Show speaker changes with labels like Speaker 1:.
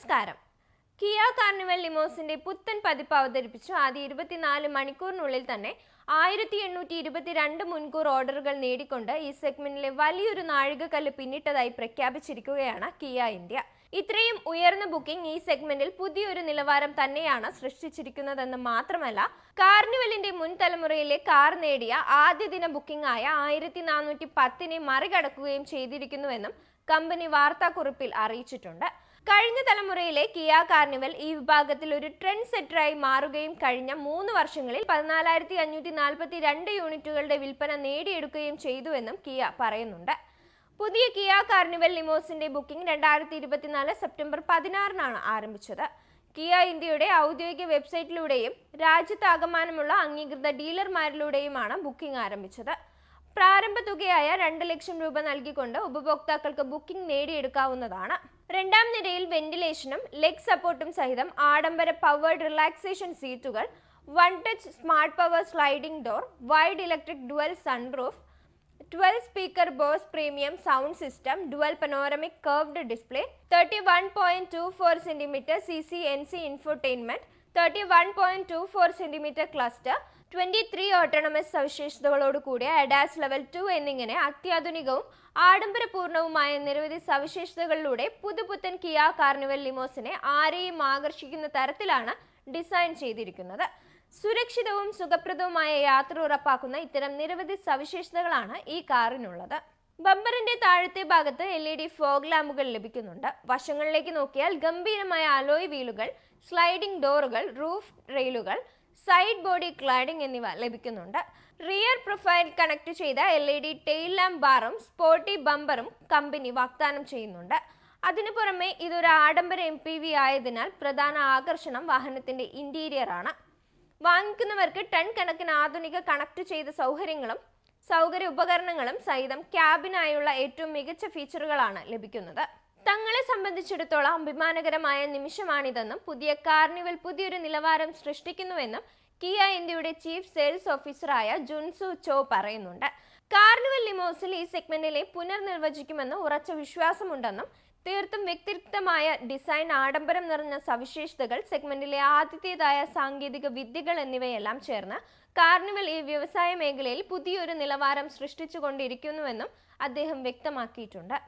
Speaker 1: നമസ്കാരം. Kia carnival ലിമോസിന്റെ പുത്തൻ പതിപ്പ് അവതരിപ്പിച്ചു ആദ്യ ഇരുപത്തിനാല് മണിക്കൂറിനുള്ളിൽ തന്നെ ആയിരത്തി എണ്ണൂറ്റി ഇരുപത്തിരണ്ട് മുൻകൂർ ഓർഡറുകൾ നേടിക്കൊണ്ട് ഈ സെഗ്മെന്റിലെ വലിയൊരു നാഴികക്കല്ല് പിന്നിട്ടതായി പ്രഖ്യാപിച്ചിരിക്കുകയാണ് കിയ ഇന്ത്യ. ഇത്രയും ഉയർന്ന ബുക്കിംഗ് ഈ സെഗ്മെന്റിൽ പുതിയൊരു നിലവാരം തന്നെയാണ് സൃഷ്ടിച്ചിരിക്കുന്നതെന്ന് മാത്രമല്ല കാർണിവലിന്റെ മുൻ തലമുറയിലെ കാർ നേടിയ ആദ്യ ദിന ബുക്കിംഗ് ആയ ആയിരത്തി നാനൂറ്റി പത്തിനെ മറികടക്കുകയും ചെയ്തിരിക്കുന്നുവെന്നും കമ്പനി വാർത്താക്കുറിപ്പിൽ അറിയിച്ചിട്ടുണ്ട്. കഴിഞ്ഞ തലമുറയിലെ കിയ കാർണിവൽ ഈ വിഭാഗത്തിൽ ഒരു ട്രെൻഡ് സെറ്ററായി മാറുകയും കഴിഞ്ഞ മൂന്ന് വർഷങ്ങളിൽ പതിനാലായിരത്തി അഞ്ഞൂറ്റി നാൽപ്പത്തി രണ്ട് യൂണിറ്റുകളുടെ വിൽപ്പന നേടിയെടുക്കുകയും ചെയ്തുവെന്നും കിയ പറയുന്നുണ്ട്. പുതിയ കിയ കാർണിവൽ ലിമോസിന്റെ ബുക്കിംഗ് രണ്ടായിരത്തി ഇരുപത്തിനാല് സെപ്റ്റംബർ പതിനാറിനാണ് ആരംഭിച്ചത്. കിയ ഇന്ത്യയുടെ ഔദ്യോഗിക വെബ്സൈറ്റിലൂടെയും രാജ്യത്താകമാനമുള്ള അംഗീകൃത ഡീലർമാരിലൂടെയുമാണ് ബുക്കിംഗ് ആരംഭിച്ചത്. പ്രാരംഭ തുകയായ രണ്ട് ലക്ഷം രൂപ നൽകിക്കൊണ്ട് ഉപഭോക്താക്കൾക്ക് ബുക്കിംഗ് നേടിയെടുക്കാവുന്നതാണ്. രണ്ടാം നിരയിൽ വെന്റിലേഷനും ലെഗ് സപ്പോർട്ടും സഹിതം ആഡംബര പവേർഡ് റിലാക്സേഷൻ സീറ്റുകൾ one touch smart power sliding door wide electric dual sunroof twelve speaker Bose premium sound system dual panoramic curved display thirty one point two four centimetre C C N C infotainment thirty one point two four centimetre cluster twenty three autonomous സവിശേഷതകളോട് കൂടിയ ADAS level two എന്നിങ്ങനെ അത്യാധുനികവും ആഡംബരപൂർണവുമായ നിരവധി സവിശേഷതകളിലൂടെ പുതുപുത്തൻ Kia carnival ലിമോസിനെ ആരെയും ആകർഷിക്കുന്ന തരത്തിലാണ് design ചെയ്തിരിക്കുന്നത്. സുരക്ഷിതവും സുഖപ്രദവുമായ യാത്ര ഉറപ്പാക്കുന്ന ഇത്തരം നിരവധി സവിശേഷതകളാണ് ഈ കാറിനുള്ളത്. ബമ്പറിന്റെ താഴത്തെ ഭാഗത്ത് എൽ ഇ ഡി ഫോഗ് ലാമ്പുകൾ ലഭിക്കുന്നുണ്ട്. വശങ്ങളിലേക്ക് നോക്കിയാൽ ഗംഭീരമായ അലോയ് വീലുകൾ സ്ലൈഡിംഗ് ഡോറുകൾ റൂഫ് റെയിലുകൾ സൈഡ് ബോഡി ക്ലാഡിംഗ് എന്നിവ ലഭിക്കുന്നുണ്ട്. റിയർ പ്രൊഫൈൽ കണക്ട് ചെയ്ത L E D tail lamp ബാറും sporty ബമ്പറും കമ്പനി വാഗ്ദാനം ചെയ്യുന്നുണ്ട്. അതിനു പുറമെ ഇതൊരു ആഡംബര എം പി വി ആയതിനാൽ പ്രധാന ആകർഷണം വാഹനത്തിന്റെ ഇന്റീരിയർ ആണ് വാങ്ങിക്കുന്നവർക്ക് ടൺ കണക്കിന് ആധുനിക കണക്ട് ചെയ്ത സൗകര്യങ്ങളും സൗകര്യ ഉപകരണങ്ങളും സഹിതം ക്യാബിനായുള്ള ഏറ്റവും മികച്ച ഫീച്ചറുകളാണ് ലഭിക്കുന്നത്. തങ്ങളെ സംബന്ധിച്ചിടത്തോളം അഭിമാനകരമായ നിമിഷമാണിതെന്നും പുതിയ കാർണിവൽ പുതിയൊരു നിലവാരം സൃഷ്ടിക്കുന്നുവെന്നും കിയ ഇന്ത്യയുടെ ചീഫ് സെയിൽസ് ഓഫീസറായ ജുൻസു ചോ പറയുന്നുണ്ട്. കാർണിവൽ ലിമോസിൽ ഈ സെഗ്മെന്റിലെ പുനർനിർവചിക്കുമെന്ന് ഉറച്ച വിശ്വാസമുണ്ടെന്നും തീർത്തും വ്യക്തിരിക്തമായ ഡിസൈൻ ആഡംബരം നിറഞ്ഞ സവിശേഷതകൾ സെഗ്മെന്റിലെ ആദ്യത്തേതായ സാങ്കേതിക വിദ്യകൾ എന്നിവയെല്ലാം ചേർന്ന് കാർണിവൽ ഈ വ്യവസായ മേഖലയിൽ പുതിയൊരു നിലവാരം സൃഷ്ടിച്ചുകൊണ്ടിരിക്കുന്നുവെന്നും അദ്ദേഹം വ്യക്തമാക്കിയിട്ടുണ്ട്.